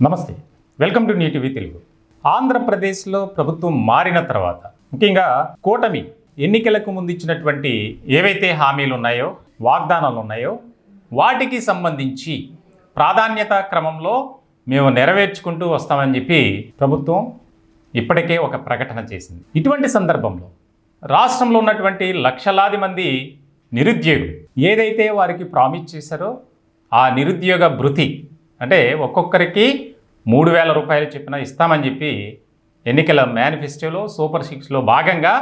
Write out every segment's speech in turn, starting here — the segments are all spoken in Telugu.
నమస్తే. వెల్కమ్ టు నీటివి తెలుగు. ఆంధ్రప్రదేశ్లో ప్రభుత్వం మారిన తర్వాత ముఖ్యంగా కూటమి ఎన్నికలకు ముందు ఇచ్చినటువంటి ఏవైతే హామీలు ఉన్నాయో వాగ్దానాలు ఉన్నాయో వాటికి సంబంధించి ప్రాధాన్యత క్రమంలో మేము నెరవేర్చుకుంటూ వస్తామని చెప్పి ప్రభుత్వం ఇప్పటికే ఒక ప్రకటన చేసింది. ఇటువంటి సందర్భంలో రాష్ట్రంలో ఉన్నటువంటి లక్షలాది మంది నిరుద్యోగులు ఏదైతే వారికి ప్రామిస్ చేశారో ఆ నిరుద్యోగ భృతి అంటే ఒక్కొక్కరికి మూడు వేల రూపాయలు చెప్పిన ఇస్తామని చెప్పి ఎన్నికల మేనిఫెస్టోలో సూపర్ సిక్స్లో భాగంగా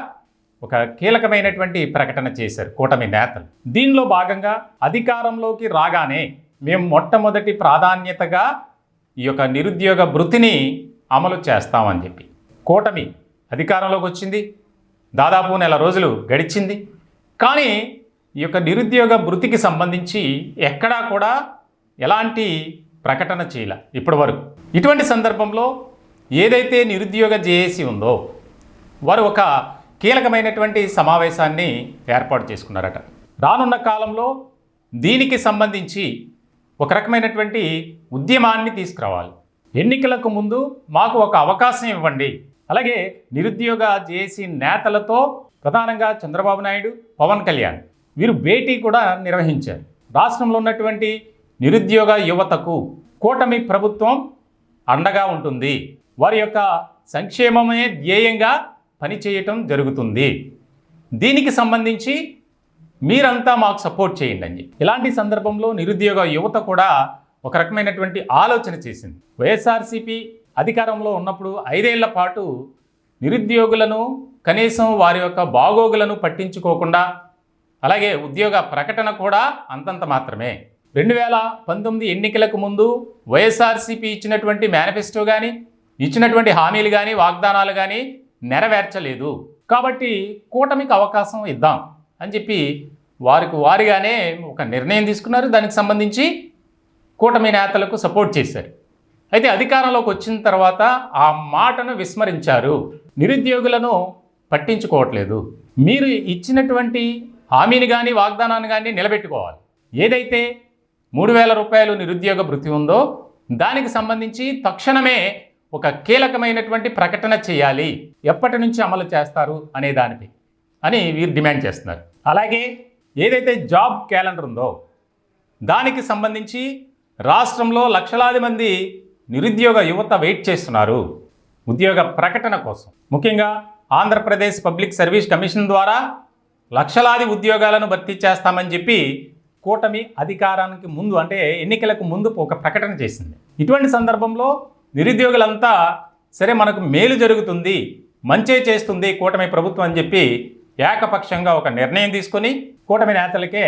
ఒక కీలకమైనటువంటి ప్రకటన చేశారు కూటమి నేతలు. దీనిలో భాగంగా అధికారంలోకి రాగానే మేము మొట్టమొదటి ప్రాధాన్యతగా ఈ యొక్క నిరుద్యోగ భృతిని అమలు చేస్తామని చెప్పి కూటమి అధికారంలోకి వచ్చింది. దాదాపు నెల రోజులు గడిచింది. కానీ ఈ యొక్క నిరుద్యోగ భృతికి సంబంధించి ఎక్కడా కూడా ఎలాంటి ప్రకటన చేయాల ఇప్పటి వరకు ఇటువంటి సందర్భంలో ఏదైతే నిరుద్యోగ జేఏసీ ఉందో వారు ఒక కీలకమైనటువంటి సమావేశాన్ని ఏర్పాటు చేసుకున్నారట. రానున్న కాలంలో దీనికి సంబంధించి ఒక రకమైనటువంటి ఉద్యమాన్ని తీసుకురావాలి. ఎన్నికలకు ముందు మాకు ఒక అవకాశం ఇవ్వండి. అలాగే నిరుద్యోగ జేఏసీ నేతలతో ప్రధానంగా చంద్రబాబు నాయుడు పవన్ కళ్యాణ్ వీరు భేటీ కూడా నిర్వహించారు. రాష్ట్రంలో ఉన్నటువంటి నిరుద్యోగ యువతకు కూటమి ప్రభుత్వం అండగా ఉంటుంది. వారి యొక్క సంక్షేమమే ధ్యేయంగా పనిచేయటం జరుగుతుంది. దీనికి సంబంధించి మీరంతా మాకు సపోర్ట్ చేయండి అని ఇలాంటి సందర్భంలో నిరుద్యోగ యువత కూడా ఒక రకమైనటువంటి ఆలోచన చేసింది. వైఎస్ఆర్సీపీ అధికారంలో ఉన్నప్పుడు ఐదేళ్ళ పాటు నిరుద్యోగులను కనీసం వారి యొక్క బాగోగులను పట్టించుకోకుండా అలాగే ఉద్యోగ ప్రకటన కూడా అంతంత మాత్రమే. రెండు వేల పంతొమ్మిది ఎన్నికలకు ముందు వైఎస్ఆర్సీపీ ఇచ్చినటువంటి మేనిఫెస్టో కానీ ఇచ్చినటువంటి హామీలు కానీ వాగ్దానాలు కానీ నెరవేర్చలేదు. కాబట్టి కూటమికి అవకాశం ఇద్దాం అని చెప్పి వారికి వారిగానే ఒక నిర్ణయం తీసుకున్నారు. దానికి సంబంధించి కూటమి నేతలకు సపోర్ట్ చేశారు. అయితే అధికారంలోకి వచ్చిన తర్వాత ఆ మాటను విస్మరించారు. నిరుద్యోగులను పట్టించుకోవట్లేదు. మీరు ఇచ్చినటువంటి హామీని కానీ వాగ్దానాన్ని కానీ నిలబెట్టుకోవాలి. ఏదైతే మూడు వేల రూపాయలు నిరుద్యోగ భృతి ఉందో దానికి సంబంధించి తక్షణమే ఒక కీలకమైనటువంటి ప్రకటన చేయాలి. ఎప్పటి నుంచి అమలు చేస్తారు అనే దానిపై అని వీరు డిమాండ్ చేస్తున్నారు. అలాగే ఏదైతే జాబ్ క్యాలెండర్ ఉందో దానికి సంబంధించి రాష్ట్రంలో లక్షలాది మంది నిరుద్యోగ యువత వెయిట్ చేస్తున్నారు ఉద్యోగ ప్రకటన కోసం. ముఖ్యంగా ఆంధ్రప్రదేశ్ పబ్లిక్ సర్వీస్ కమిషన్ ద్వారా లక్షలాది ఉద్యోగాలను భర్తీ చేస్తామని చెప్పి కూటమి అధికారానికి ముందు అంటే ఎన్నికలకు ముందు ఒక ప్రకటన చేసింది. ఇటువంటి సందర్భంలో నిరుద్యోగులంతా సరే మనకు మేలు జరుగుతుంది మంచే చేస్తుంది కూటమి ప్రభుత్వం అని చెప్పి ఏకపక్షంగా ఒక నిర్ణయం తీసుకొని కూటమి నేతలకే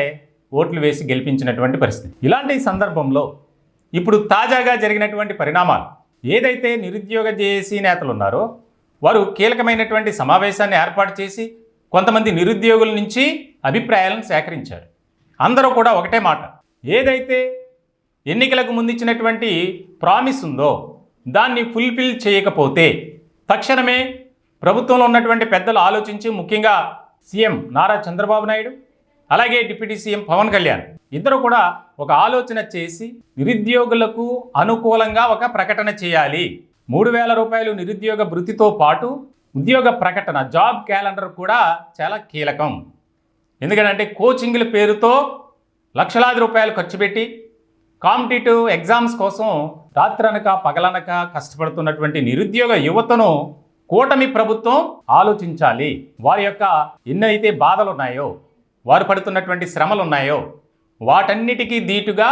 ఓట్లు వేసి గెలిపించినటువంటి పరిస్థితి. ఇలాంటి సందర్భంలో ఇప్పుడు తాజాగా జరిగినటువంటి పరిణామాలు ఏదైతే నిరుద్యోగ జేఏసీ నేతలు ఉన్నారో వారు కీలకమైనటువంటి సమావేశాన్ని ఏర్పాటు చేసి కొంతమంది నిరుద్యోగుల నుంచి అభిప్రాయాలను సేకరించారు. అందరూ కూడా ఒకటే మాట. ఏదైతే ఎన్నికలకు ముందు ఇచ్చినటువంటి ప్రామిస్ ఉందో దాన్ని ఫుల్ఫిల్ చేయకపోతే తక్షణమే ప్రభుత్వంలో ఉన్నటువంటి పెద్దలు ఆలోచించి ముఖ్యంగా సీఎం నారా చంద్రబాబు నాయుడు అలాగే డిప్యూటీ సీఎం పవన్ కళ్యాణ్ ఇద్దరు కూడా ఒక ఆలోచన చేసి నిరుద్యోగులకు అనుకూలంగా ఒక ప్రకటన చేయాలి. మూడు వేల రూపాయలు నిరుద్యోగ భృతితో పాటు ఉద్యోగ ప్రకటన జాబ్ క్యాలెండర్ కూడా చాలా కీలకం. ఎందుకంటే కోచింగ్ల పేరుతో లక్షలాది రూపాయలు ఖర్చు పెట్టి కాంపిటేటివ్ ఎగ్జామ్స్ కోసం రాత్రనక పగలనక కష్టపడుతున్నటువంటి నిరుద్యోగ యువతను కూటమి ప్రభుత్వం ఆలోచించాలి. వారి యొక్క ఎన్నైతే బాధలు ఉన్నాయో వారు పడుతున్నటువంటి శ్రమలు ఉన్నాయో వాటన్నిటికీ దీటుగా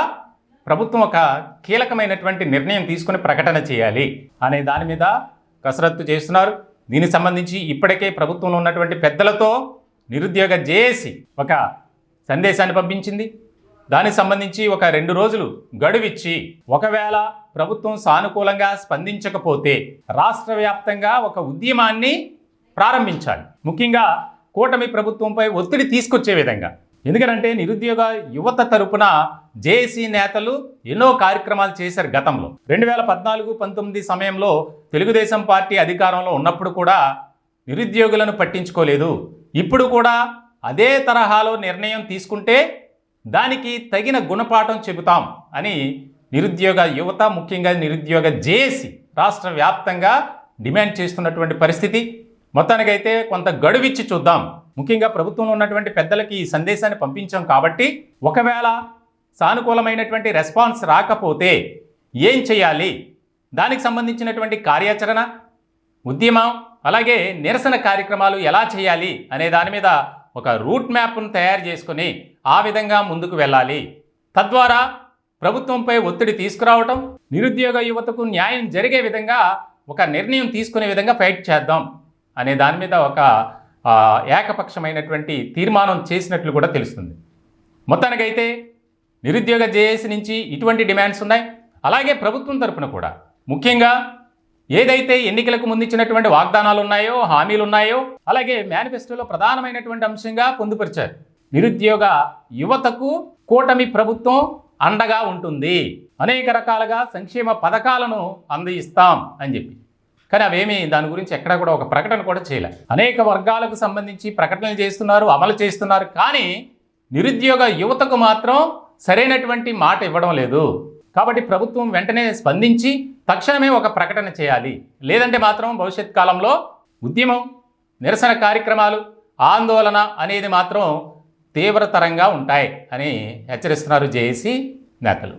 ప్రభుత్వం ఒక కీలకమైనటువంటి నిర్ణయం తీసుకుని ప్రకటన చేయాలి అనే దాని మీద కసరత్తు చేస్తున్నారు. దీనికి సంబంధించి ఇప్పటికే ప్రభుత్వంలో ఉన్నటువంటి పెద్దలతో నిరుద్యోగ జేఏసి ఒక సందేశాన్ని పంపించింది. దానికి సంబంధించి ఒక రెండు రోజులు గడువిచ్చి ఒకవేళ ప్రభుత్వం సానుకూలంగా స్పందించకపోతే రాష్ట్ర వ్యాప్తంగా ఒక ఉద్యమాన్ని ప్రారంభించాలి. ముఖ్యంగా కూటమి ప్రభుత్వంపై ఒత్తిడి తీసుకొచ్చే విధంగా. ఎందుకంటే నిరుద్యోగ యువత తరపున జేఏసీ నేతలు ఎన్నో కార్యక్రమాలు చేశారు గతంలో. రెండు వేల పద్నాలుగు పంతొమ్మిది సమయంలో తెలుగుదేశం పార్టీ అధికారంలో ఉన్నప్పుడు కూడా నిరుద్యోగులను పట్టించుకోలేదు. ఇప్పుడు కూడా అదే తరహాలో నిర్ణయం తీసుకుంటే దానికి తగిన గుణపాఠం చెబుతాం అని నిరుద్యోగ యువత ముఖ్యంగా నిరుద్యోగ జేఏసీ రాష్ట్ర వ్యాప్తంగా డిమాండ్ చేస్తున్నటువంటి పరిస్థితి. మొత్తానికైతే కొంత గడువిచ్చి చూద్దాం. ముఖ్యంగా ప్రభుత్వంలో ఉన్నటువంటి పెద్దలకి ఈ సందేశాన్ని పంపించాం కాబట్టి ఒకవేళ సానుకూలమైనటువంటి రెస్పాన్స్ రాకపోతే ఏం చేయాలి? దానికి సంబంధించినటువంటి కార్యాచరణ ఉద్యమం అలాగే నిరసన కార్యక్రమాలు ఎలా చేయాలి అనే దాని మీద ఒక రూట్ మ్యాప్ను తయారు చేసుకొని ఆ విధంగా ముందుకు వెళ్ళాలి. తద్వారా ప్రభుత్వంపై ఒత్తిడి తీసుకురావటం నిరుద్యోగ యువతకు న్యాయం జరిగే విధంగా ఒక నిర్ణయం తీసుకునే విధంగా ఫైట్ చేద్దాం అనే దాని మీద ఒక ఏకపక్షమైనటువంటి తీర్మానం చేసినట్లు కూడా తెలుస్తుంది. మొత్తానికైతే నిరుద్యోగ జేఏసీ నుంచి ఇటువంటి డిమాండ్స్ ఉన్నాయి. అలాగే ప్రభుత్వం తరపున కూడా. ముఖ్యంగా ఏదైతే ఎన్నికలకు ముందించినటువంటి వాగ్దానాలు ఉన్నాయో హామీలు ఉన్నాయో అలాగే మేనిఫెస్టోలో ప్రధానమైనటువంటి అంశంగా పొందుపరిచారు. నిరుద్యోగ యువతకు కూటమి ప్రభుత్వం అండగా ఉంటుంది. అనేక రకాలుగా సంక్షేమ పథకాలను అందిస్తాం అని చెప్పి. కానీ అవేమి దాని గురించి ఎక్కడా కూడా ఒక ప్రకటన కూడా చేయలే. అనేక వర్గాలకు సంబంధించి ప్రకటనలు చేస్తున్నారు అమలు చేస్తున్నారు. కానీ నిరుద్యోగ యువతకు మాత్రం సరైనటువంటి మాట ఇవ్వడం లేదు. కాబట్టి ప్రభుత్వం వెంటనే స్పందించి తక్షణమే ఒక ప్రకటన చేయాలి. లేదంటే మాత్రం భవిష్యత్ కాలంలో ఉద్యమం నిరసన కార్యక్రమాలు ఆందోళన అనేది మాత్రం తీవ్రతరంగా ఉంటాయి అని హెచ్చరిస్తున్నారు జేఏసీ నేతలు.